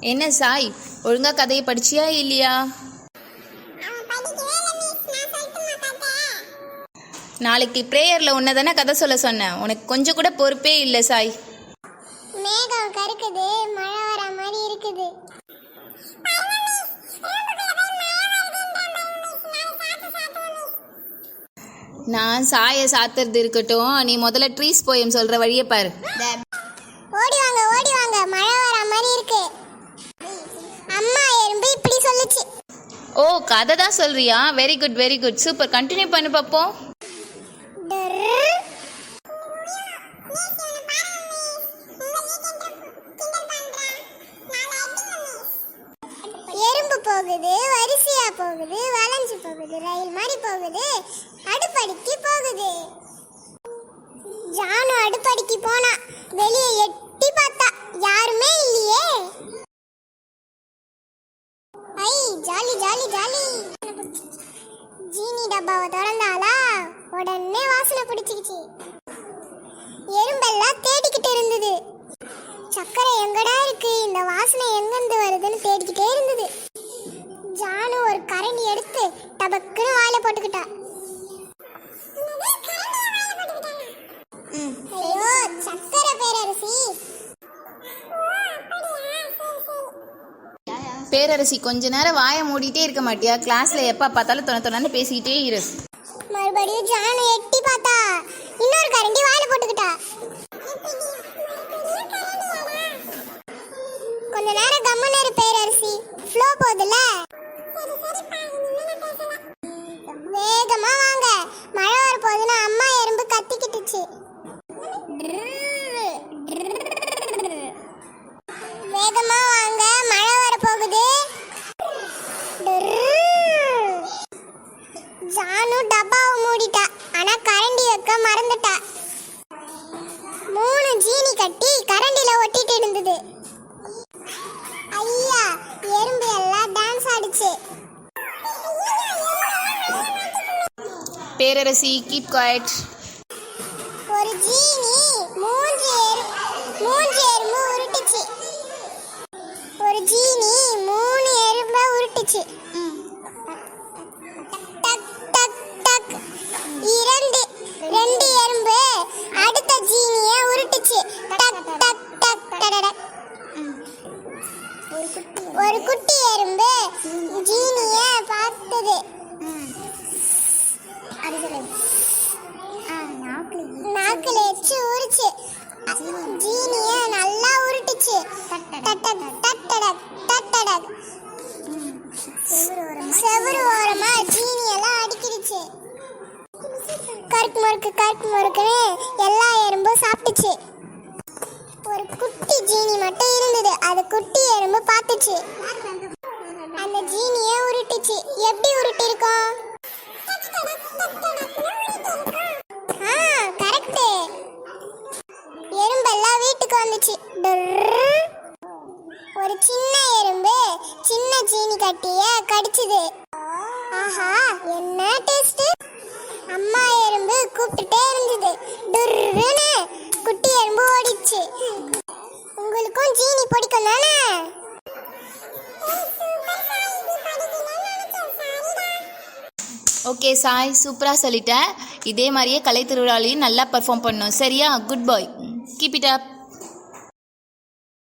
என்ன சாய் ஒழுங்கா கதையை படிச்சியா இல்லையா? நாளைக்கு ப்ரேயரில் உன்னை தானே கதை சொல்ல சொன்னேன். உனக்கு கொஞ்சம் கூட பொறுப்பே இல்லை சாய். மேகம் கருக்குது மழை வர மாதிரி இருக்குது. நான் சாயை சாத்துறது இருக்கட்டும் நீ முதல்ல ட்ரீஸ் போயம் சொல்கிற வழியை பாரு. ஓடி வாங்க ஓடி வாங்க மழை வர மாதிரி இருக்கு அம்மா எறும்பு இப்படி சொல்லுச்சு ஓ கதை தான் சொல்றியா? Very good very good super continue பண்ணு பார்ப்போம் எறும்பு போகுது வரிசையா போகுது வளைஞ்சு போகுது ரயில் மாதிரி போகுது அடுப்படிக்கு போகுது ஜானு அடுப்படிக்கு போனா வெளியே எட்டி பார்த்தா யாருமே இல்லையே ஐ ஜாலி ஜாலி. ஜீனி டப்பாவை திறந்தாலா உடனே வாசனை பிடிச்சிக்கிச்சு. எறும்பெல்லாம் தேடிக்கிட்டு இருந்தது. சக்கரை எங்கடா இருக்கு? இந்த பேரரசி கொஞ்ச நேரம் வாயை மூடிட்டே இருக்க மாட்டியா? கிளாஸ்ல எப்போ பார்த்தாலும் தொண தொணன்னு பேசிக்கிட்டே இரு. மறுபடியும் ஜான எட்டி பார்த்தா. இன்னொரு கரண்டி வாயில போட்டுக்கிட்டா. கொஞ்ச நேரம் கம்முன்னு இரு பேரரசி. ஃப்ளோ போகுதுல்ல? வேகமா வாங்க. பேரரசி கீப் குவாய்ட் ஒரு ஜீனி மூன்று எறு மூன்று எறும்பு உருட்டுச்சு. ஒரு ஜீனி மூணு எறும்பை உருட்டுச்சு. டக் டக் டக். இரண்டு ரெண்டு எறும்பு அடுத்த ஜீனிய உருட்டுச்சு. டக் டக் டக் டடடக் ஒரு குட்டி எறும்பு ஜீனிய பார்த்தது. கருக்கு முறுக்கு கருக்கு முறுக்குன்னு எல்லா எறும்பும் சாப்பிட்டுச்சு. ஒரு குட்டி ஜீனி மட்டும் இருந்தது. அது குட்டி எறும்பு பார்த்துச்சு. அந்த ஜீனியே உருட்டுச்சு. எப்படி உருட்டி இருக்கும் கரெக்ட் எறும்பெல்லாம் வீட்டுக்கு வந்துச்சு. ஒரு சின்ன எறும்பு சின்ன ஜீனி கட்டிய கடிச்சுது. ஆஹா என்ன டேஸ்ட் அம்மா எறும்பு கூப்பிட்டுட்டே இருந்தது. டுர்ருன்னு குட்டி எறும்பு ஓடிச்சு. உங்களுக்கும் ஜீனி பிடிக்கும் தானே? ஓகே சாய் சூப்பராக சொல்லிட்டேன் இதே மாதிரியே கலை திருவிழாலையும் நல்லா பர்ஃபார்ம் பண்ணும். சரியா? Good boy keep it up